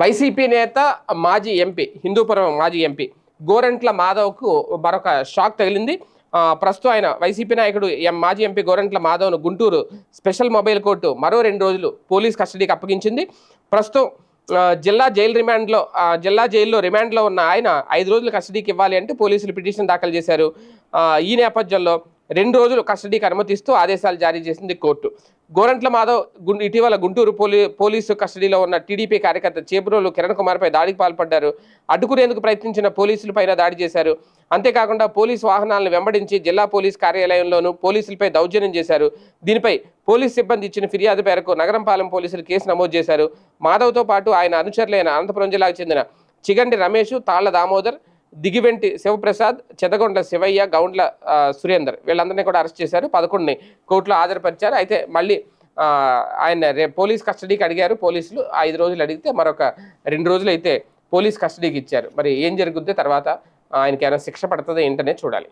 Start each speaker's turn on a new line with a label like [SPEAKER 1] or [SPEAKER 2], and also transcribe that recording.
[SPEAKER 1] YCP నేత మాజీ MP Hindupuram మాజీ ఎంపీ గోరంట్ల మాధవ్కు మరొక షాక్ తగిలింది. ప్రస్తుతం ఆయన వైసీపీ నాయకుడు ఎం మాజీ ఎంపీ గోరంట్ల మాధవ్ను గుంటూరు స్పెషల్ మొబైల్ కోర్టు మరో రెండు రోజులు పోలీస్ కస్టడీకి అప్పగించింది. ప్రస్తుతం జిల్లా జైలు రిమాండ్లో జిల్లా జైల్లో రిమాండ్లో ఉన్న ఆయన ఐదు రోజులు కస్టడీకి ఇవ్వాలి అంటే పోలీసులు పిటిషన్ దాఖలు చేశారు. ఈ నేపథ్యంలో రెండు రోజులు కస్టడీకి అనుమతిస్తూ ఆదేశాలు జారీ చేసింది కోర్టు. గోరంట్ల మాధవ్ ఇటీవల గుంటూరు పోలీ పోలీసు కస్టడీలో ఉన్న టీడీపీ కార్యకర్త చేపురోలు కిరణ్ కుమార్పై దాడికి పాల్పడ్డారు. అడ్డుకునేందుకు ప్రయత్నించిన పోలీసులపైన దాడి చేశారు. అంతేకాకుండా పోలీసు వాహనాలను వెంబడించి జిల్లా పోలీస్ కార్యాలయంలోనూ పోలీసులపై దౌర్జన్యం చేశారు. దీనిపై పోలీస్ సిబ్బంది ఇచ్చిన ఫిర్యాదు మేరకు నగరంపాలెం పోలీసులు కేసు నమోదు చేశారు. మాధవ్తో పాటు ఆయన అనుచరులైన అనంతపురం జిల్లాకు చెందిన చిగండి రమేష్ తాళ్ళ దామోదర్ దిగివెంటి శివప్రసాద్ చెదగొండ శివయ్య గౌండ్ల సురేందర్ వీళ్ళందరినీ కూడా అరెస్ట్ చేశారు. పదకొండుని కోర్టులో హాజరుపరిచారు. అయితే మళ్ళీ ఆయన రే పోలీస్ కస్టడీకి అడిగారు. పోలీసులు ఐదు రోజులు అడిగితే మరొక రెండు రోజులు అయితే పోలీస్ కస్టడీకి ఇచ్చారు. మరి ఏం జరుగుద్దో? తర్వాత ఆయనకి ఏమైనా శిక్ష పడుతుందో ఏంటనే చూడాలి.